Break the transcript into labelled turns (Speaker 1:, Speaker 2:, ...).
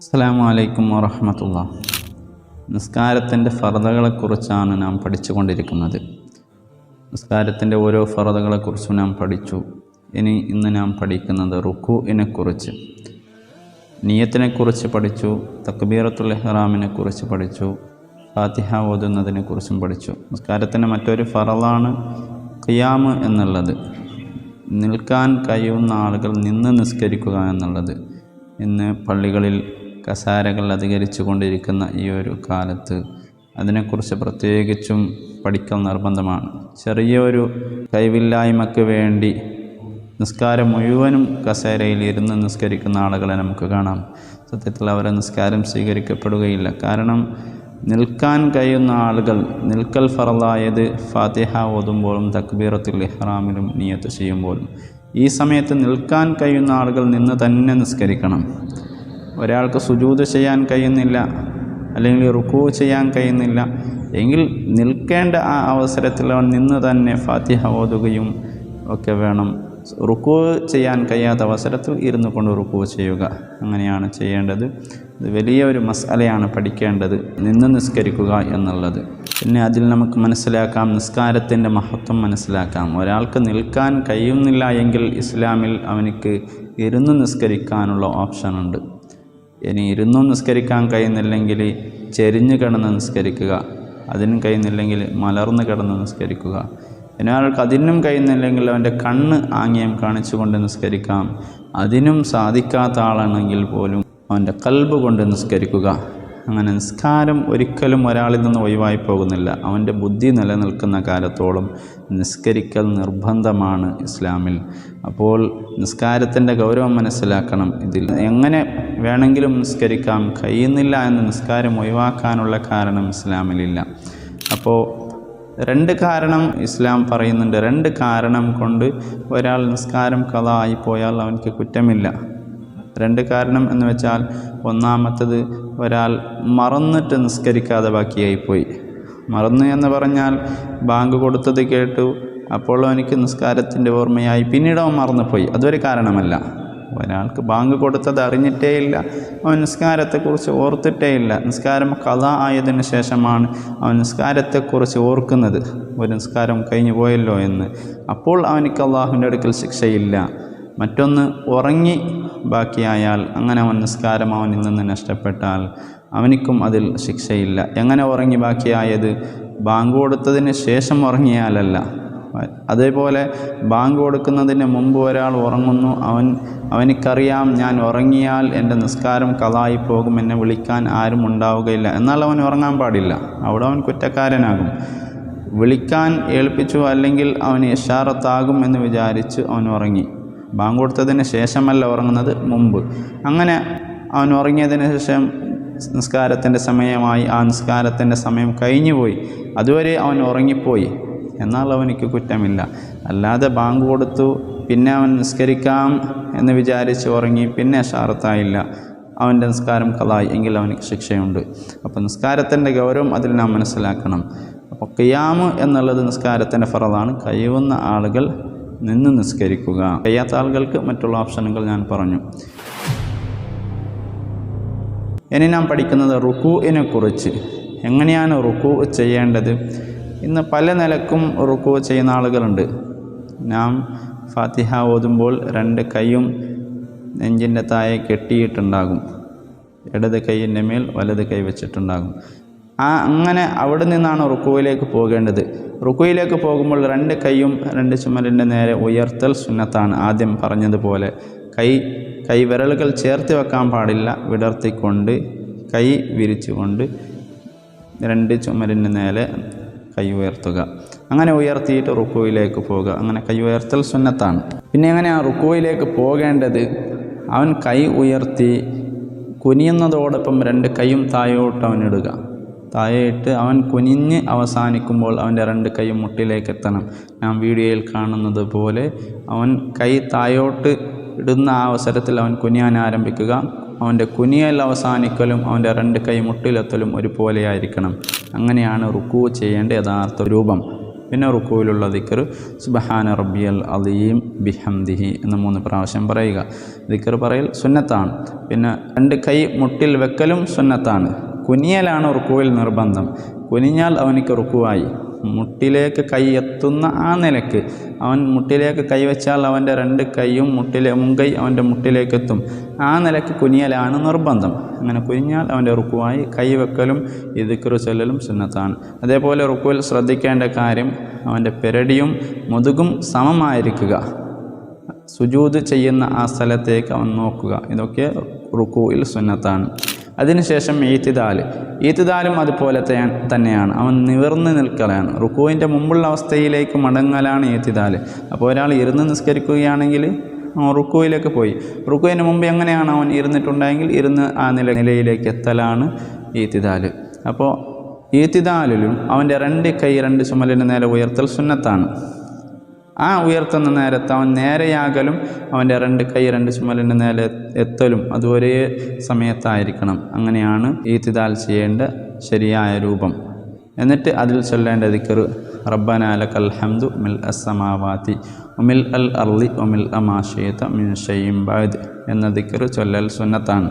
Speaker 1: അസ്സലാമു അലൈക്കും വറഹമത്തുള്ള. നിസ്കാരത്തിന്റെ ഫറതകളെക്കുറിച്ചാണ് നാം പഠിച്ചുകൊണ്ടിരിക്കുന്നത്. നിസ്കാരത്തിന്റെ ഓരോ ഫറതകളെക്കുറിച്ചും നാം പഠിച്ചു. ഇനി ഇന്ന് നാം പഠിക്കുന്നത് റുക്കുവിനെക്കുറിച്ച് നിയത്തിനെക്കുറിച്ച് പഠിച്ചു തക്ബീറത്തുൽ ഇഹ്റാമിനെ കുറിച്ച് പഠിച്ചു ഫാത്തിഹ ഓതുന്നതിനെക്കുറിച്ചും പഠിച്ചു. നിസ്കാരത്തിന്റെ മറ്റൊരു ഫറതാണ് ഖിയാമ് എന്നുള്ളത്. നിൽക്കാൻ കഴിയുന്ന ആളുകൾ നിന്ന് നിസ്കരിക്കുക എന്നുള്ളത്. ഇന്ന് പള്ളികളിൽ കസാരകൾ അധികരിച്ചു കൊണ്ടിരിക്കുന്ന ഈ ഒരു കാലത്ത് അതിനെക്കുറിച്ച് പ്രത്യേകിച്ചും പഠിക്കൽ നിർബന്ധമാണ്. ചെറിയൊരു കഴിവില്ലായ്മയ്ക്ക് വേണ്ടി നിസ്കാരം മുഴുവനും കസേരയിൽ ഇരുന്ന് നിസ്കരിക്കുന്ന ആളുകളെ നമുക്ക് കാണാം. സത്യത്തിൽ അവരെ നിസ്കാരം സ്വീകരിക്കപ്പെടുകയില്ല. കാരണം നിൽക്കാൻ കഴിയുന്ന ആളുകൾ നിൽക്കൽ ഫറലായത് ഫാത്തിഹ ഓതുമ്പോഴും തക്ബീറത്തുൽ ഇഹ്റാമിലും നിയത്ത് ചെയ്യുമ്പോഴും. ഈ സമയത്ത് നിൽക്കാൻ കഴിയുന്ന ആളുകൾ നിന്ന് തന്നെ നിസ്കരിക്കണം. ഒരാൾക്ക് സുജൂത് ചെയ്യാൻ കഴിയുന്നില്ല അല്ലെങ്കിൽ റുക്കൂ ചെയ്യാൻ കഴിയുന്നില്ല എങ്കിൽ നിൽക്കേണ്ട ആ അവസരത്തിൽ അവൻ നിന്ന് തന്നെ ഫാത്തിഹ ഓതുകയും ഒക്കെ വേണം. റുക്കൂ ചെയ്യാൻ കഴിയാത്ത അവസരത്തിൽ ഇരുന്നു കൊണ്ട് റുക്കൂ ചെയ്യുക. അങ്ങനെയാണ് ചെയ്യേണ്ടത്. ഇത് വലിയ ഒരു മസാലയാണ് പഠിക്കേണ്ടത്. നിന്ന് നിസ്കരിക്കുക എന്നുള്ളത്. പിന്നെ അതിൽ നമുക്ക് മനസ്സിലാക്കാം നിസ്കാരത്തിന്റെ മഹത്വം മനസ്സിലാക്കാം. ഒരാൾക്ക് നിൽക്കാൻ കഴിയുന്നില്ല എങ്കിൽ ഇസ്ലാമിൽ അവനിക്ക് ഇരുന്ന് നിസ്കരിക്കാനുള്ള ഓപ്ഷനുണ്ട് ഇനി ഇരുന്നും നിസ്കരിക്കാൻ കഴിയുന്നില്ലെങ്കിൽ ചെരിഞ്ഞ് കിടന്ന് നിസ്കരിക്കുക. അതിനും കഴിയുന്നില്ലെങ്കിൽ മലർന്ന് കിടന്ന് നിസ്കരിക്കുക. ഇനി ഒരാൾക്ക് അതിനും കഴിയുന്നില്ലെങ്കിൽ അവന്റെ കണ്ണ് ആംഗ്യം കാണിച്ചുകൊണ്ട് നിസ്കരിക്കാം. അതിനും സാധിക്കാത്ത ആളാണെങ്കിൽ പോലും അവന്റെ കൽബ് കൊണ്ട് നിസ്കരിക്കുക. അങ്ങനെ നിസ്കാരം ഒരിക്കലും ഒരാളിൽ നിന്ന് ഒഴിവായി പോകുന്നില്ല. അവന്റെ ബുദ്ധി നിലനിൽക്കുന്ന കാലത്തോളം നിസ്കരിക്കൽ നിർബന്ധമാണ് ഇസ്ലാമിൽ. അപ്പോൾ നിസ്കാരത്തിന്റെ ഗൗരവം മനസ്സിലാക്കണം ഇതിൽ. എങ്ങനെ വേണമെങ്കിലും നിസ്കരിക്കാം. കഴിയുന്നില്ല എന്ന് നിസ്കാരം ഒഴിവാക്കാനുള്ള കാരണം ഇസ്ലാമിലില്ല. അപ്പോൾ രണ്ട് കാരണം ഇസ്ലാം പറയുന്നുണ്ട്. രണ്ട് കാരണം കൊണ്ട് ഒരാൾ നിസ്കാരം കഥ ആയിപ്പോയാൽ അവനക്ക് കുറ്റമില്ല. രണ്ട് കാരണം എന്ന് വെച്ചാൽ ഒന്നാമത്തത് ഒരാൾ മറന്നിട്ട് നിസ്കരിക്കാതെ ബാക്കിയായിപ്പോയി. മറന്നു എന്ന് പറഞ്ഞാൽ ബാങ്ക് കൊടുത്തത് കേട്ടു അപ്പോൾ എനിക്ക് നിസ്കാരത്തിന്റെ ഓർമ്മയായി. പിന്നീട് അവൻ മറന്നുപോയി. അതൊരു കാരണമല്ല. ഒരാൾക്ക് ബാങ്ക് കൊടുത്തത് അറിഞ്ഞിട്ടേ ഇല്ല. അവൻ നിസ്കാരത്തെക്കുറിച്ച് ഓർത്തിട്ടേ ഇല്ല. നിസ്കാരം കഥ ആയതിന് ശേഷമാണ് അവൻ നിസ്കാരത്തെക്കുറിച്ച് ഓർക്കുന്നത്. ഒരു നിസ്കാരം കഴിഞ്ഞു പോയല്ലോ എന്ന്. അപ്പോൾ അവനിക്ക് അള്ളാഹുവിന്റെ അടുക്കൽ ശിക്ഷയില്ല. മറ്റൊന്ന് ഉറങ്ങി ബാക്കിയായാൽ അങ്ങനെ അവൻ നിസ്കാരം അവനിൽ നിന്ന് നഷ്ടപ്പെട്ടാൽ അവനിക്കും അതിൽ ശിക്ഷയില്ല. എങ്ങനെ ഉറങ്ങി ബാക്കിയായത് ബാങ്ക് കൊടുത്തതിന് ശേഷം ഉറങ്ങിയാലല്ല. അതേപോലെ ബാങ്ക് കൊടുക്കുന്നതിന് മുമ്പ് ഒരാൾ ഉറങ്ങുന്നു. അവൻ അവനിക്കറിയാം ഞാൻ ഉറങ്ങിയാൽ എന്റെ നിസ്കാരം കഥായി പോകും എന്നെ വിളിക്കാൻ ആരും ഉണ്ടാവുകയില്ല. എന്നാൽ അവൻ ഉറങ്ങാൻ പാടില്ല. അവിടെ അവൻ കുറ്റക്കാരനാകും. വിളിക്കാൻ ഏൽപ്പിച്ചു അല്ലെങ്കിൽ അവന് ഇഷാറത്താകും എന്ന് വിചാരിച്ച് അവൻ ഉറങ്ങി. ബാങ്ക് കൊടുത്തതിന് ശേഷമല്ല ഉറങ്ങുന്നത് മുമ്പ്. അങ്ങനെ അവൻ ഉറങ്ങിയതിന് ശേഷം നിസ്കാരത്തിന്റെ സമയമായി. ആ നിസ്കാരത്തിന്റെ സമയം കഴിഞ്ഞുപോയി അതുവരെ അവൻ ഉറങ്ങിപ്പോയി. എന്നാൽ അവനിക്ക് കുറ്റമില്ല. അല്ലാതെ ബാങ്ക് കൊടുത്തു. പിന്നെ അവൻ നിസ്കരിക്കാം എന്ന് വിചാരിച്ച് ഉറങ്ങി. പിന്നെ ഷാർത്തായില്ല അവന്റെ നിസ്കാരം കലായി. എങ്കിൽ അവന് ശിക്ഷയുണ്ട്. അപ്പോൾ നിസ്കാരത്തിന്റെ ഗൗരവം അതിൽ നാം മനസ്സിലാക്കണം. അപ്പോൾ കിയാമ് എന്നുള്ളത് നിസ്കാരത്തിന്റെ ഫറതാണ് കഴിയുന്ന ആളുകൾ നിന്ന് നിസ്കരിക്കുക. കഴിയാത്ത ആളുകൾക്ക് മറ്റുള്ള ഓപ്ഷനുകൾ ഞാൻ പറഞ്ഞു. ഇനി നാം പഠിക്കുന്നത് റുക്കുവിനെ കുറിച്ച്. എങ്ങനെയാണ് റുക്കു ചെയ്യേണ്ടത്? ഇന്ന് പല നിലക്കും റുക്കു ചെയ്യുന്ന ആളുകളുണ്ട്. നാം ഫാത്തിഹ ഓതുമ്പോൾ രണ്ട് കൈയും നെഞ്ചിന്റെ താഴെ കെട്ടിയിട്ടുണ്ടാകും. ഇടത് കൈയിന്റെ മേൽ വലത് കൈ വെച്ചിട്ടുണ്ടാകും. ആ അങ്ങനെ അവിടെ നിന്നാണ് റുക്കുവിലേക്ക് പോകേണ്ടത്. റുക്കുയിലേക്ക് പോകുമ്പോൾ രണ്ട് കൈയും രണ്ട് ചുമലിന്റെ നേരെ ഉയർത്തൽ സുന്നത്താണ് ആദ്യം പറഞ്ഞതുപോലെ. കൈ കൈവിരലുകൾ ചേർത്ത് വെക്കാൻ പാടില്ല. വിടർത്തിക്കൊണ്ട് കൈ വിരിച്ചുകൊണ്ട് രണ്ട് ചുമലിന്റെ നേരെ കൈ ഉയർത്തുക. അങ്ങനെ ഉയർത്തിയിട്ട് റുക്കുവിലേക്ക് പോകുക അങ്ങനെ കൈ ഉയർത്തൽ സുന്നത്താണ്. പിന്നെ ആ റുക്കുവിലേക്ക് പോകേണ്ടത്? അവൻ കൈ ഉയർത്തി കുനിയുന്നതോടൊപ്പം രണ്ട് കൈയും താഴോട്ട് അവനിടുക താഴെയിട്ട് അവൻ കുനിഞ്ഞ് അവസാനിക്കുമ്പോൾ അവന്റെ രണ്ട് കൈയും മുട്ടിലേക്ക് എത്തണം ഞാൻ വീഡിയോയിൽ കാണുന്നത് പോലെ അവൻ കൈ താഴോട്ട് ഇടുന്ന ആ അവസരത്തിൽ അവൻ കുനിയാൻ ആരംഭിക്കുക. അവന്റെ കുനിയൽ അവസാനിക്കലും അവന്റെ രണ്ട് കൈ മുട്ടിലെത്തലും ഒരുപോലെയായിരിക്കണം. അങ്ങനെയാണ് റുക്കു ചെയ്യേണ്ട യഥാർത്ഥ രൂപം. പിന്നെ റുക്കുവിലുള്ള ദിക്കർ സുബഹാന റബ്ബിയൽ അലീം ബിഹംദിഹി എന്ന് മൂന്ന് പ്രാവശ്യം പറയുക. ദിക്കർ പറയൽ സുന്നത്താണ്. പിന്നെ രണ്ട് കൈ മുട്ടിൽ വെക്കലും സുന്നത്താണ്. കുനിയലാണ് റുക്കുവിൽ നിർബന്ധം. കുനിഞ്ഞാൽ അവനിക്ക് റുക്കുവായി. മുട്ടിലേക്ക് കൈ എത്തുന്ന ആ നിലയ്ക്ക് അവൻ മുട്ടിലേക്ക് കൈവച്ചാൽ അവന്റെ രണ്ട് കൈയും മുട്ടിലെ മുൻകൈ അവന്റെ മുട്ടിലേക്ക് എത്തും. ആ നിലയ്ക്ക് കുനിയലാണ് നിർബന്ധം. അങ്ങനെ കുനിഞ്ഞാൽ അവന്റെ റുക്കുവായി കൈവെക്കലും വെക്കലും ഈ ചൊല്ലലും സുന്നത്താണ്. അതേപോലെ റുക്കുവിൽ ശ്രദ്ധിക്കേണ്ട കാര്യം അവന്റെ പെരടിയും മുതുകും സമമായിരിക്കുക. സുജൂത് ചെയ്യുന്ന ആ സ്ഥലത്തേക്ക് അവൻ നോക്കുക. ഇതൊക്കെ റുക്കുവിൽ സുന്നത്താണ്. അതിനുശേഷം ഈത്തിദാൽ ഈത്തിദാലും അതുപോലെ തന്നെയാണ്. അവൻ നിവർന്ന് നിൽക്കലാണ്. റുക്കുവിന്റെ മുമ്പുള്ള അവസ്ഥയിലേക്ക് മടങ്ങലാണ് ഈത്തിദാൽ അപ്പോൾ ഒരാൾ ഇരുന്ന് നിസ്കരിക്കുകയാണെങ്കിൽ റുക്കുവിലേക്ക് പോയി. റുക്കുവിന് മുമ്പ് എങ്ങനെയാണ് അവൻ ഇരുന്നിട്ടുണ്ടെങ്കിൽ ഇരുന്ന് ആ നില നിലയിലേക്ക് എത്തലാണ് ഈത്തിദാൽ അപ്പോൾ ഈത്തിദാലിലും അവന്റെ രണ്ട് കൈ രണ്ട് ചുമലിന് നേരെ ഉയർത്തൽ സുന്നത്താണ്. ആ ഉയർത്തുന്ന നേരത്ത് അവൻ നേരെയാകലും അവന്റെ രണ്ട് കൈ രണ്ട് ചുമലിന്റെ നേരെ എത്തലും അത് ഒരേ സമയത്തായിരിക്കണം. അങ്ങനെയാണ് ഈത്തിദാൽ ചെയ്യേണ്ട ശരിയായ രൂപം. എന്നിട്ട് അതിൽ ചൊല്ലേണ്ട ദിക്കർ റബ്ബനാലക്കൽ ഹംദു മിൽ അസമാവാത്തി ഒമിൽ അൽ അർലി ഒമിൽ അമാഷീത്ത മിൻ ഷെയ്യും ബാദ് എന്ന ദിക്കർ ചൊല്ലൽ സുന്നത്താണ്.